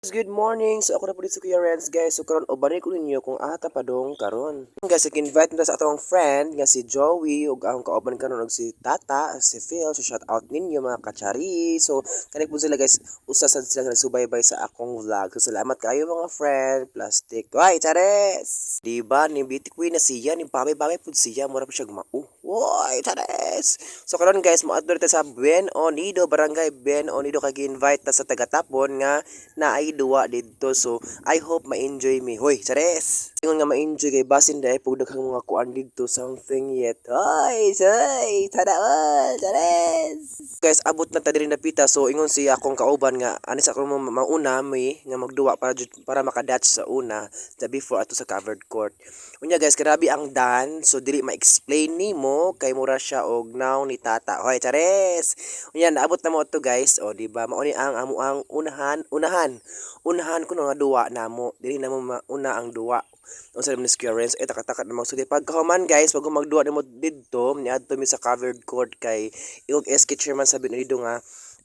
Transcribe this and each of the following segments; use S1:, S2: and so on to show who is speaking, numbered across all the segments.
S1: Good morning. So ako na po dito sa Kuya Renz guys. So karon ubanay ko ninyo kung ata pa dong karon. Guys, ik-invite na sa atong friend nga si Joey ug ang kauban karon og si Tata, si Phil. So shout out ninyo mga kachari. So kanik po sila guys, usa sa sila nagsubaybay sa akong vlog. So salamat kayo mga friend. Plastic. Why, Chares? Di ba ni Beauty Queen na siya, ni Bamay-bamay pud siya, mura pa siya gumao. Woy, Chares! So karon guys, mo adto sa Buen Onido, Barangay Buen Onido kay invite ta sa taga-tapon nga na ay duwa dito. So I hope ma-enjoy me. Hoy, Chares! Ingon nga ma-enjoy kay basin dahil pag daghang mga kuan dito something yet. Hoy, say, tada all, Chares! Guys, abot na ta diri napita. So ingon siya akong kauban nga anis ako mo mauna may nga magduwa para para makadatch sa una the before ato sa covered court. Unya guys, grabe ang dan. So dili ma-explain nimo kay mura siya og now ni tata. Hoy, Chares! Unya naabot na mo to guys. O di ba? Mao ni ang amo ang unahan, unahan. Unahan ko nga duwa namo. Dili na mo mauna ang duwa. Unsa naman ni Square Renz eh takatakat na magsudi pagkahuman guys pag magduwa nimo didto niadto mi sa covered court kay iog SK chairman sabi na nga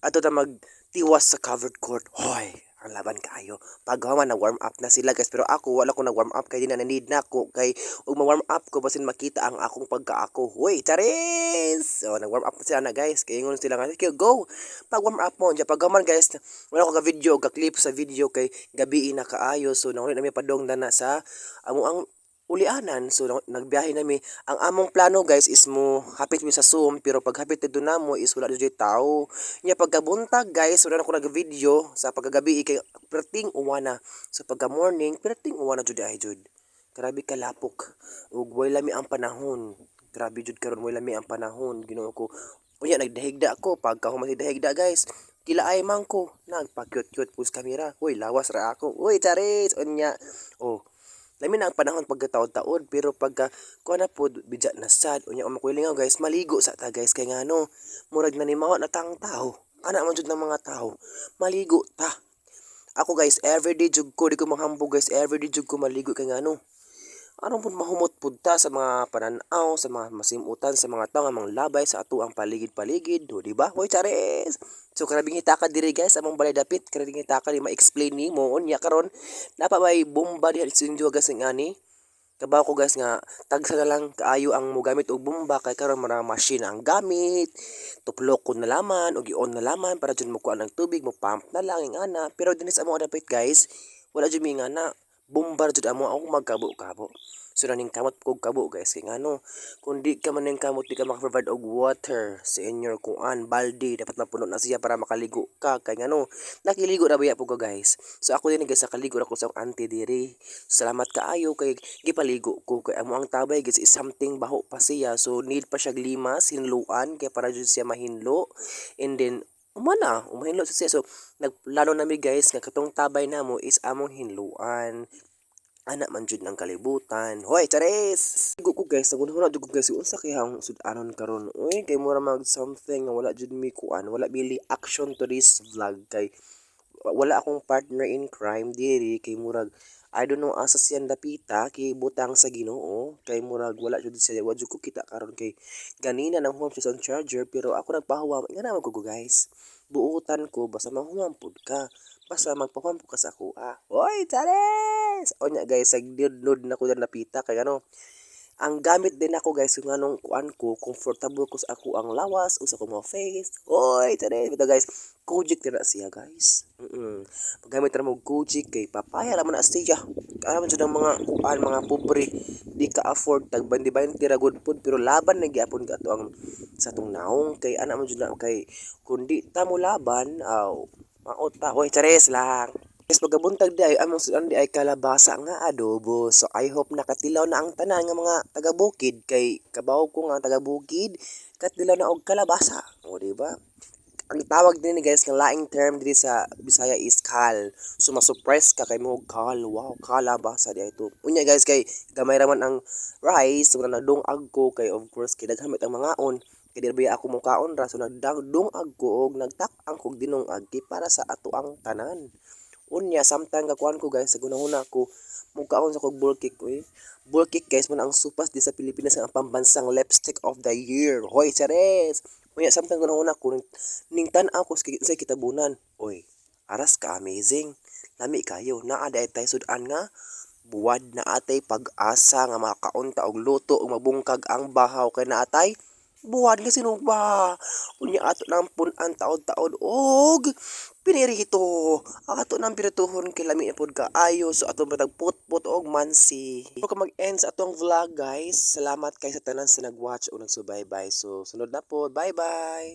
S1: ato ta magtiwas sa covered court. Hoy, ang laban kayo. Pagkahuman na warm up na sila guys pero ako wala ko na warm up kay di na need na ko kay ug ma-warm up ko basin makita ang akong pagkaako. Hoy, Charis! So, nag-warm up na sila na guys. Kaya ingon sila nga, "Okay, go! Pag-warm up mo, dyan pagkaman guys, wala ko ka video, ka clip sa video kay gabi na kaayo. So, nangulit namin padong na sa amo ang ulianan. So, nagbiyahe nami. Ang among plano guys is mo hapit mi sa Zoom, pero pag hapit dito na mo is wala dito tao. Nya pagkabuntag guys, wala na ko nag-video sa pagkagabi kay perting uwana. So, pagka morning, perting uwana jud ay jud. Grabe kalapok. Ug way lami ang panahon. Grabe jud karon way lami ang panahon. Ginoo ko. Unya nagdahigda ako pagka human dahigda guys. Kila ay man ko. Nagpa-cute-cute pus kamera. Uy, lawas ra ako. Uy, charis. Unya. Oh. Lami na ang panahon pagkataon-taon pero pagka kuha na po bidya na sad. Unya ang makulingaw guys maligo sa ta guys. Kay ngano murag na ni mawa na tang tao. Ana man jud ng mga tao maligo ta. Ako guys everyday jud ko di ko manghambog guys. Everyday jud ko maligo. Kay ngano Aron pud mahumot pud ta sa mga pananaw, sa mga masimutan, sa mga tao nga manglabay sa ato ang paligid-paligid, do di ba? Hoy Chares. So karabing hitaka diri guys among balay dapit, karabing hitaka di ma-explain nimo unya karon napa may bomba inyo guys nga ani. Kabaw ko guys nga tagsa na lang kaayo ang mo gamit og bomba kay karon mga machine ang gamit. Tuplok ko na laman og i-on na laman para jud mo kuha ng tubig, mo pump na lang ing ana. Pero dinis amo dapit guys, wala jud mi nga na bombar jud amo ako magkabo-kabo. So naning kamot kog kabo guys kay ngano kung di ka man ning kamot di ka maka-provide og water sa inyo kuan balde dapat mapuno na siya para makaligo ka kay ngano nakiligo na baya po ka guys. So ako din guys nakaligo na ko sa auntie diri. Salamat kaayo kay gipaligo ko kay amo ang tabay guys is something baho pa siya so need pa siya limas hinluan kay para jud siya mahinlo and then umana umahinlo siya so nagplano nami guys nga katong tabay namo is among hinluan anak man jud ng kalibutan. Hoy, Charis! Igo ko guys, nagunahuna jud ko guys, unsa kay ang sudanon karon? Uy, kay mura mag something nga wala jud mi kuan, wala bili action to this vlog kay wala akong partner in crime diri kay murag I don't know asa siya dapita kay butang sa Ginoo kay murag wala jud siya wa ko kita karon kay ganina nang home on charger pero ako nagpahuwa nga naman ko guys. Buutan ko basta mahuwampod ka basta magpahuwampod ka sa ako ah oy Charles! O nya guys nagdownload na ko na napita kay ano ang gamit din ako guys yung anong kuan ko comfortable ko sa ako ang lawas usa ko mo face. Oy tare ito guys. Kojic na siya guys. Mm -mm. paggamit na mo Kojic kay papaya naman na siya. Alam mo ang mga kuan mga pobre di ka afford tag bandi bayan tira good food. Pero laban na gyapon ka to ang sa tong naong kay ana man jud na kay kundi ta mo laban aw maot ta. Chares lang Yes, pagkabuntag di ay among sudan di ay kalabasa nga adobo. So I hope nakatilaw na ang tanan nga mga taga-bukid kay kabaw ko nga taga-bukid katilaw na og kalabasa. O di ba? Ang tawag din ni guys nga laing term diri sa Bisaya is kal. So ma-surprise ka kay mo kal. Wow, kalabasa di ito. Unya guys kay gamay raman ang rice so nagdungag ko kay of course kay daghamit ang mga on kay di ba ako mo kaon ra so nagdungag ko og nagtak ang kog dinungag para sa ato ang tanan unya samtang kakuan ko guys nagunahuna ko mugkaon sa kog bull kick ko eh. Bull kick guys man ang supas di sa Pilipinas ang pambansang lipstick of the year. Hoy chares unya samtang gunahuna ko ning tan ako sa kitabunan. Oy aras ka amazing. Lami kayo. Naa day tay sudan nga buwad na atay pag-asa nga makaunta og luto ug mabungkag ang bahaw. Kay naatay buwad nga sinugba unya ato nang pun-an taod-taod og pinirito. Ato nang pirituhon kay lami na pud kaayo so ato matag put-put og mansi? Bago ko mag-end sa atong vlog guys. Salamat kay sa tanan sa nag-watch o nagsubaybay. So sunod na po. Bye bye